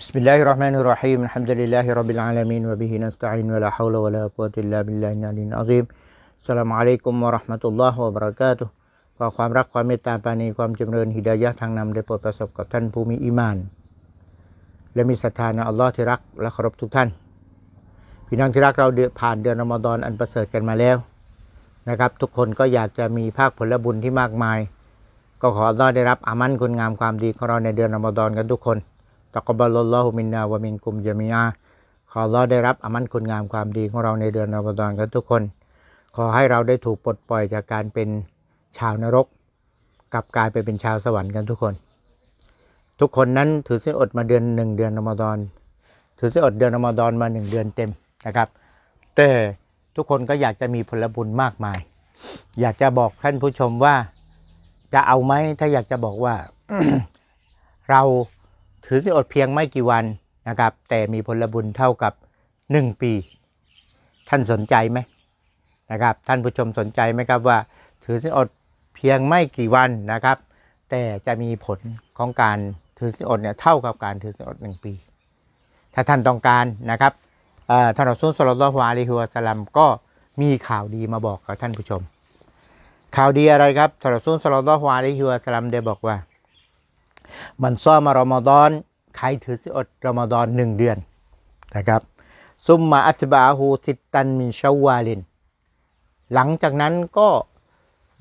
بسم الله الرحمن الرحيم الحمد لله رب العالمين وبه نستعين ولا حول ولا قوة إلا بالله العلي العظيم السلام عليكم ورحمة الله وبركاته ขอความรักความเมตตาปราณีความจำเริญฮิดายะห์ทางนำได้โปรดประสบกับท่านผู้มีอีมาน และมีศรัทธาในอัลลอฮ์ที่รักและเคารพทุกท่าน พี่น้องที่รักเราเดือนผ่านเดือนรอมฎอนอันประเสริฐกันมาแล้วนะครับ ทุกคนก็อยากจะมีภาคผลบุญที่มากมาย ก็ขออัลลอฮ์ได้รับอามันคุณงามความดีของเราในเดือนรอมฎอนกันทุกคน ตะกบัลลอฮุมินนาวะมินกุมยามีอาขออัลลอได้รับอามันคุณงามความดีของเราในเดือนรอมฎอนกันทุกคน ขอให้เราได้ถูกปลดปล่อยจากการเป็นชาวนรกกลับกลายไปเป็นชาวสวรรค์กันทุกคน ทุกคนนั้นถือศีลอดมาเดือนหนึ่งเดือนรอมฎอนถือศีลอดเดือนรอมฎอนมาหนึ่งเดือนเต็มนะครับ แต่ทุกคนก็อยากจะมีผลบุญมากมาย อยากจะบอกท่านผู้ชมว่าจะเอาไหมถ้าอยากจะบอกว่าเรา ถือศีลอดเพียงไม่กี่วันนะครับ แต่มีผลบุญเท่ากับหนึ่งปี ท่านสนใจไหมนะครับ ท่านผู้ชมสนใจไหมครับว่า ถือศีลอดเพียงไม่กี่วันนะครับ แต่จะมีผลของการถือศีลอดเนี่ยเท่ากับการถือศีลอดหนึ่งปี ถ้าท่านต้องการนะครับเอ่อท่านอัสซุลสลลอฮุอะลัยฮิวสลัมก็มีข่าวดีมาบอกกับท่านผู้ชม ข่าวดีอะไรครับท่านอัสซุลสลลอฮุอะลัยฮิวสลัมได้บอกว่า มันซ้อมมารอมฎอนใครถือศีอดรอมฎอนหนึ่งเดือนนะครับซุมมาอัตบาฮูสิตันมินชาวาลิน หลังจากนั้นก็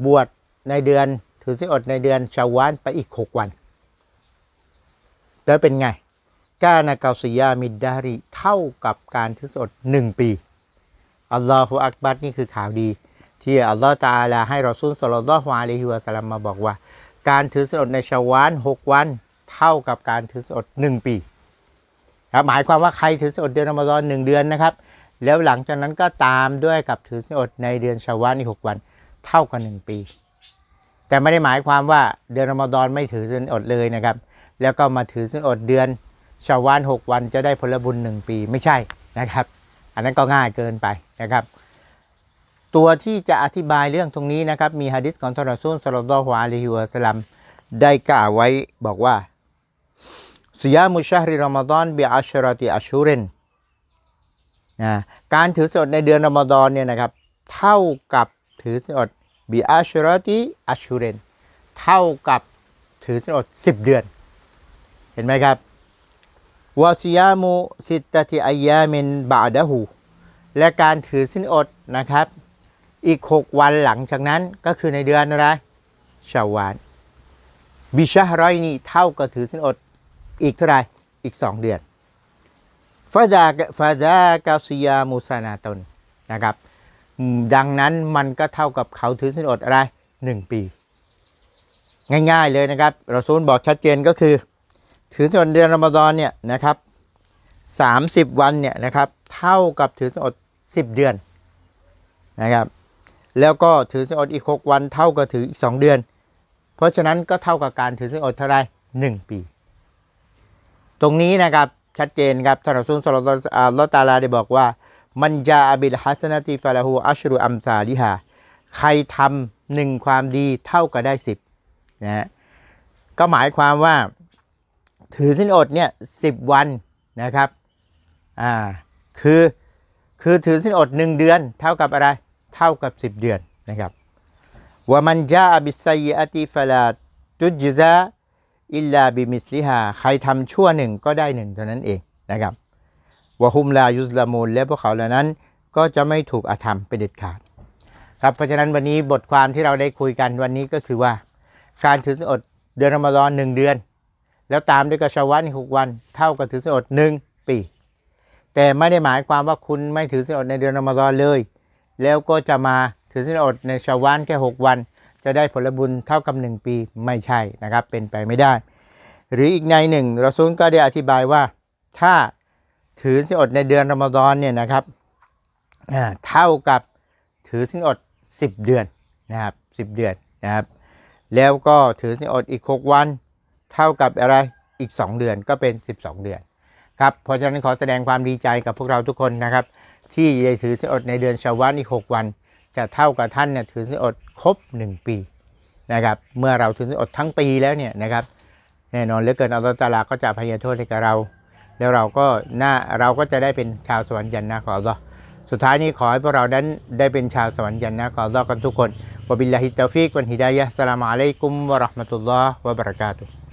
บวชในเดือนถือศีอดในเดือนชาวานไปอีก 6 วัน แล้วเป็นไงกานาเกาซิยามิดดาริเท่ากับการถือศีอดหนึ่งปี อัลลอฮฺอักบัรนี่คือข่าวดี ที่อัลลอฮฺตาอาลาให้เรอซูลสลลัลลอฮุอะลัยฮิวะสัลลัมมาบอกว่า การถือศีลอดในชาวานหกวัน เท่ากับการถือศีลอดหนึ่งปีครับหมายความว่าใครถือศีลอดเดือนอมฎอนหนึ่งเดือนนะครับ แล้วหลังจากนั้นก็ตามด้วยกับถือศีลอดในเดือนชาวานอีกหกวัน เท่ากับหนึ่งปี แต่ไม่ได้หมายความว่าเดือนอมฎอนไม่ถือศีลอดเลยนะครับ แล้วก็มาถือศีลอดเดือนชาวานหกวันจะได้ผลบุญหนึ่งปีไม่ใช่นะครับ อันนั้นก็ง่ายเกินไปนะครับ ตัวที่จะอธิบายเรื่องตรงนี้นะครับ มีฮะดิษของทรซูลสลลัลลอฮุอะลัยฮิวะสัลลัมได้กล่าวไว้บอกว่าสยามุชฮริรอมฎอนบิอัชรติอัชูเรนนะการถือศีลอดในเดือนรอมฎอนเนี่ยนะครับ เท่ากับถือศีลอดบิอัชรติอัชูเรนเท่ากับถือศีลอดสิบเดือน เห็นไหมครับวาซิยามุสิตติอายามินบาดะหูและการถือศีลอดนะครับ อีก 6 วันหลังจากนั้นก็คือในเดือนอะไรชาวานบิชะฮรอยนี่เท่ากับถือศีลอดอีกเท่าไรอีก 2 เดือนฟาดาฟาดากาซิยามุสานาตนนะครับ ดังนั้นมันก็เท่ากับเขาถือศีลอดอะไร 1 ปี ง่ายๆเลยนะครับเราซูลบอกชัดเจนก็คือ ถือศีลอดเดือนรอมฎอนเนี่ยนะครับ30 วันเนี่ยนะครับเท่ากับถือศีลอด 10 เดือนนะครับ แล้วก็ถือศีลอดอีก 6 วันเท่ากับถืออีก 2 เดือน เพราะฉะนั้นก็เท่ากับการถือศีลอดเท่าไร1 ปี ตรงนี้นะครับชัดเจนครับท่านอัสซุลสลลัลลอตาลาได้บอกว่ามันจาบิลฮัสนาติฟาลาหูอัชรุอัมซาลิฮาใครทำหนึ่งความดีเท่ากับได้สิบนะฮะก็หมายความว่าถือสินอดเนี่ยสิบวันนะครับอ่าคือคือถือสินอดหนึ่งเดือนเท่ากับอะไร เท่ากับสิบเดือนนะครับว่ามันจาบิสัยอติฟลาตุจิซาอิลลาบิมิสลิฮาใครทำชั่วหนึ่งก็ได้หนึ่งเท่านั้นเองนะครับวะฮุมลายุสลามูลและพวกเขาเหล่านั้นก็จะไม่ถูกอาธรรมเป็นเด็ดขาดครับเพราะฉะนั้นวันนี้บทความที่เราได้คุยกันวันนี้ก็คือว่า การถือศีลอดเดือนรอมฎอนหนึ่งเดือน แล้วตามด้วยกับชาวันหกวัน เท่ากับถือศีลอดหนึ่งปี แต่ไม่ได้หมายความว่าคุณไม่ถือศีลอดในเดือนรอมฎอนเลย แล้วก็จะมาถือศีลอดในชาววันแค่หกวัน จะได้ผลบุญเท่ากับ 1 ปีไม่ใช่นะครับ เป็นไปไม่ได้ หรืออีกในหนึ่งเราซุนก็ได้อธิบายว่าถ้าถือสินอดในเดือนรอมฎอนเนี่ยนะครับเท่ากับถือสินอด 10 เดือนนะครับ10 เดือนนะครับแล้วก็ถือสินอดอีก 6 วัน เท่ากับอะไรอีก 2 เดือนก็เป็น 12 เดือนครับเพราะฉะนั้นขอแสดงความดีใจกับพวกเราทุกคนนะครับ ที่ได้ถือสินอดในเดือนชาวานอีก6วัน จะเท่ากับท่านเนี่ยถือศีลอดครบ1ปีนะครับเมื่อเราถือศีลอดทั้งปีแล้วเนี่ยนะครับแน่นอนเหลือเกินอัลลอฮฺตาลาก็จะพยโทษให้กับเรา แล้วเราก็น่าเราก็จะได้เป็นชาวสวรรค์ยันนะของอัลลอฮ์สุดท้ายนี้ขอให้พวกเรานั้นได้เป็นชาวสวรรค์ยันนะของอัลลอฮ์กันทุกคนวบิลลาฮิตตฟิกวันฮิดายะสลามอะลัยกุมวะราะห์มะตุลลอฮ์วะบะเราะกาตุฮ์